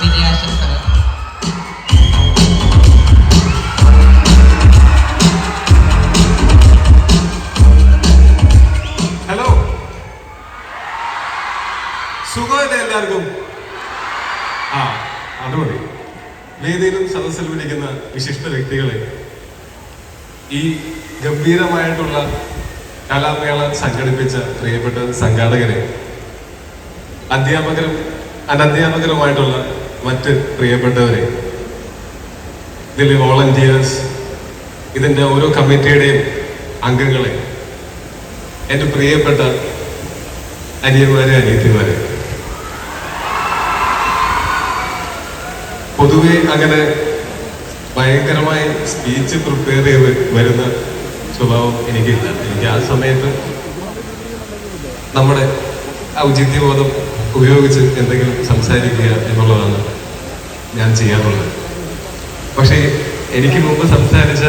വിജയാശംസകൾ hello. സുഖമല്ലേ എല്ലാവർക്കും? ആ അത് മതി. വേദിയിലും സദസ്സിലും ഇരിക്കുന്ന വിശിഷ്ട വ്യക്തികളെ ഈ ഗംഭീരമായിട്ടുള്ള കലാമേള സംഘടിപ്പിച്ച പ്രിയപ്പെട്ട സംഘാടകരെ അധ്യാപകരും അനധ്യാപകരുമായിട്ടുള്ള മറ്റ് പ്രിയപ്പെട്ടവരെ ഇതിലെ വോളണ്ടിയേഴ്സ് ഇതിന്റെ ഓരോ കമ്മിറ്റിയുടെയും അംഗങ്ങളെ എന്റെ പ്രിയപ്പെട്ട അനിയന്മാരെ അനിയത്തിമാരെ. പൊതുവെ അങ്ങനെ ഭയങ്കരമായി സ്പീച്ച് പ്രിപ്പയർ ചെയ്ത് വരുന്ന സ്വഭാവം എനിക്കില്ല. എനിക്ക് ആ സമയത്ത് നമ്മുടെ ഔചിത്യബോധം ഉപയോഗിച്ച് എന്തെങ്കിലും സംസാരിക്കുക എന്നുള്ളതാണ് ഞാൻ ചെയ്യാറുള്ളത്. പക്ഷേ എനിക്ക് മുമ്പ് സംസാരിച്ച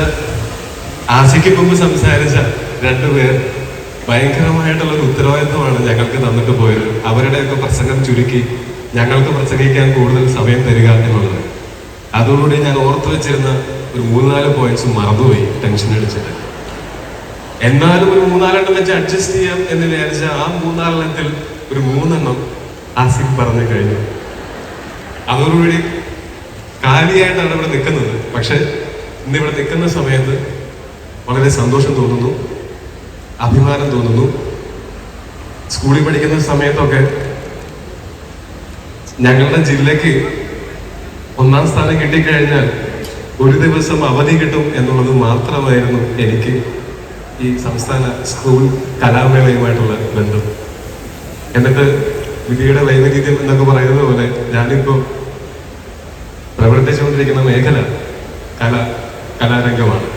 ആസിക്ക് മുമ്പ് സംസാരിച്ച രണ്ടുപേർ ഭയങ്കരമായിട്ടുള്ള ഒരു ഉത്തരവാദിത്വമാണ് ഞങ്ങൾക്ക് തന്നിട്ട് പോയത്. അവരുടെയൊക്കെ പ്രസംഗം ചുരുക്കി ഞങ്ങൾക്ക് പ്രസംഗിക്കാൻ കൂടുതൽ സമയം തരിക എന്നുള്ളത്. അതോടുകൂടി ഞാൻ ഓർത്തു വെച്ചിരുന്ന ഒരു മൂന്നാൽ പോയിന്റ്സ് മറന്നുപോയി ടെൻഷൻ അടിച്ചിട്ട്. എന്നാലും ഒരു മൂന്നാലെണ്ണം വെച്ച് അഡ്ജസ്റ്റ് ചെയ്യാം എന്ന് വിചാരിച്ച ആ മൂന്നാലെണ്ണത്തിൽ ഒരു മൂന്നെണ്ണം ആസിഫ് പറഞ്ഞു കഴിഞ്ഞു. അതോടുകൂടി കാലിയായിട്ടാണ് ഇവിടെ നിൽക്കുന്നത്. പക്ഷെ ഇന്ന് ഇവിടെ നിൽക്കുന്ന സമയത്ത് വളരെ സന്തോഷം തോന്നുന്നു അഭിമാനം തോന്നുന്നു. സ്കൂളിൽ പഠിക്കുന്ന സമയത്തൊക്കെ ഞങ്ങളുടെ ജില്ലക്ക് ഒന്നാം സ്ഥാനം കിട്ടിക്കഴിഞ്ഞാൽ ഒരു ദിവസം അവധി കിട്ടും എന്നുള്ളത് മാത്രമായിരുന്നു എനിക്ക് ഈ സംസ്ഥാന സ്കൂൾ കലാമേളയുമായിട്ടുള്ള ബന്ധം. എന്നിട്ട് വിധിയുടെ വൈവിധ്യം എന്നൊക്കെ പറയുന്നത് പോലെ ഞാനിപ്പോ പ്രവർത്തിച്ചുകൊണ്ടിരിക്കുന്ന മേഖല കല കലാരംഗമാണ്.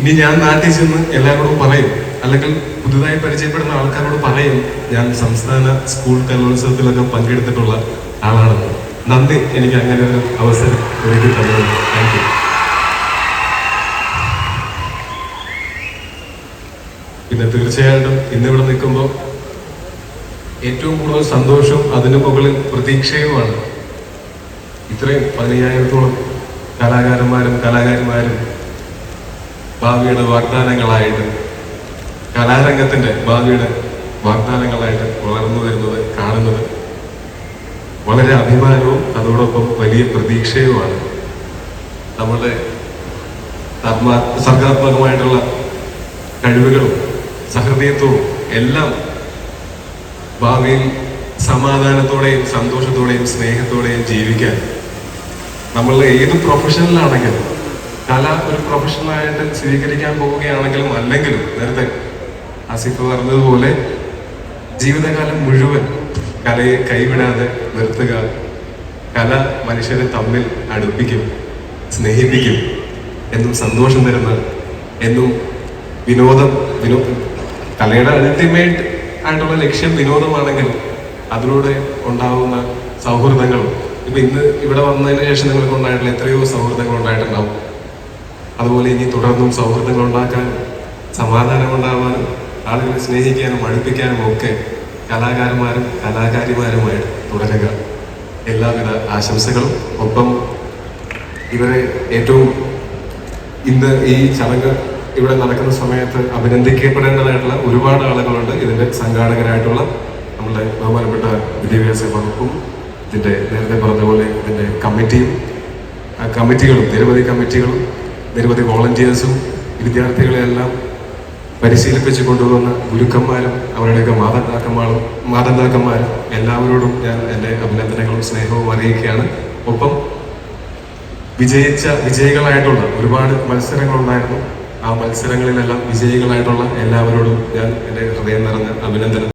ഇനി ഞാൻ നാട്ടിൽ ചെന്ന് എല്ലാവരോടും പറയും അല്ലെങ്കിൽ പുതുതായി പരിചയപ്പെടുന്ന ആൾക്കാരോട് പറയും ഞാൻ സംസ്ഥാന സ്കൂൾ കലോത്സവത്തിലൊക്കെ പങ്കെടുത്തിട്ടുള്ള ആളാണെന്ന്. നന്ദി എനിക്ക് അങ്ങനെ ഒരു അവസരം ഒരുക്കി തന്നത് താങ്ക് പിന്നെ തീർച്ചയായിട്ടും ഇന്നിവിടെ നിൽക്കുമ്പോൾ ഏറ്റവും കൂടുതൽ സന്തോഷവും അതിനു മുകളിൽ പ്രതീക്ഷയുമാണ്. ഇത്രയും പതിനയ്യായിരത്തോളം കലാകാരന്മാരും കലാകാരിമാരും ഭാവിയുടെ വാഗ്ദാനങ്ങളായിട്ട് കലാരംഗത്തിന്റെ ഭാവിയുടെ വാഗ്ദാനങ്ങളായിട്ട് വളർന്നു വരുന്നത് കാണുന്നത് വളരെ അഭിമാനവും അതോടൊപ്പം വലിയ പ്രതീക്ഷയുമാണ്. നമ്മളുടെ സർമാ സർഗാത്മകമായിട്ടുള്ള കഴിവുകളും സഹൃദയത്വവും എല്ലാം ഭാവിയിൽ സമാധാനത്തോടെയും സന്തോഷത്തോടെയും സ്നേഹത്തോടെയും ജീവിക്കാൻ നമ്മൾ ഏത് പ്രൊഫഷനിലാണെങ്കിലും കല ഒരു പ്രൊഫഷണലായിട്ട് സ്വീകരിക്കാൻ പോവുകയാണെങ്കിലും അല്ലെങ്കിലും നേരത്തെ ആസിഫ് പറഞ്ഞതുപോലെ ജീവിതകാലം മുഴുവൻ കലയെ കൈവിടാതെ നിർത്തുക കല മനുഷ്യരെ തമ്മിൽ അടുപ്പിക്കും സ്നേഹിപ്പിക്കും എന്നും സന്തോഷം തരുന്ന എന്നും വിനോദം വിനോ കലയുടെ അൾട്ടിമേറ്റ് ആയിട്ടുള്ള ലക്ഷ്യം വിനോദമാണെങ്കിൽ അതിലൂടെ ഉണ്ടാവുന്ന സൗഹൃദങ്ങൾ. ഇപ്പൊ ഇന്ന് ഇവിടെ വന്നതിന് ശേഷം നിങ്ങൾക്ക് ഉണ്ടായിട്ടുള്ള എത്രയോ സൗഹൃദങ്ങൾ ഉണ്ടായിട്ടുണ്ടാവും. അതുപോലെ ഇനി തുടർന്നും സൗഹൃദങ്ങൾ ഉണ്ടാക്കാൻ സമാധാനം ഉണ്ടാവാനും ആളുകളെ സ്നേഹിക്കാനും അടുപ്പിക്കാനും ഒക്കെ കലാകാരന്മാരും കലാകാരിമാരുമായിട്ട് തുടരുക. എല്ലാവിധ ആശംസകളും. ഒപ്പം ഇവരെ ഏറ്റവും ഇന്ന് ഈ ചടങ്ങ് ഇവിടെ നടക്കുന്ന സമയത്ത് അഭിനന്ദിക്കപ്പെടേണ്ടതായിട്ടുള്ള ഒരുപാട് ആളുകളുണ്ട്. ഇതിന്റെ സംഘാടകരായിട്ടുള്ള നമ്മുടെ ബഹുമാനപ്പെട്ട വിദ്യാഭ്യാസ വകുപ്പും ഇതിന്റെ നേരത്തെ പറഞ്ഞ പോലെ ഇതിന്റെ കമ്മിറ്റിയും കമ്മിറ്റികളും നിരവധി കമ്മിറ്റികളും നിരവധി വോളണ്ടിയേഴ്സും വിദ്യാർത്ഥികളെയെല്ലാം പരിശീലിപ്പിച്ച് കൊണ്ടുവന്ന ഗുരുക്കന്മാരും അവരുടെയൊക്കെ മാതാപിതാക്കന്മാരും മാതാപിതാക്കന്മാരും എല്ലാവരോടും ഞാൻ എന്റെ അഭിനന്ദനങ്ങളും സ്നേഹവും അറിയിക്കുകയാണ്. ഒപ്പം വിജയിച്ച വിജയികളായിട്ടുള്ള ഒരുപാട് മത്സരങ്ങളുണ്ടായിരുന്നു. ആ മത്സരങ്ങളിലെല്ലാം വിജയികളായിട്ടുള്ള എല്ലാവരോടും ഞാൻ എന്റെ ഹൃദയം നിറഞ്ഞ അഭിനന്ദനം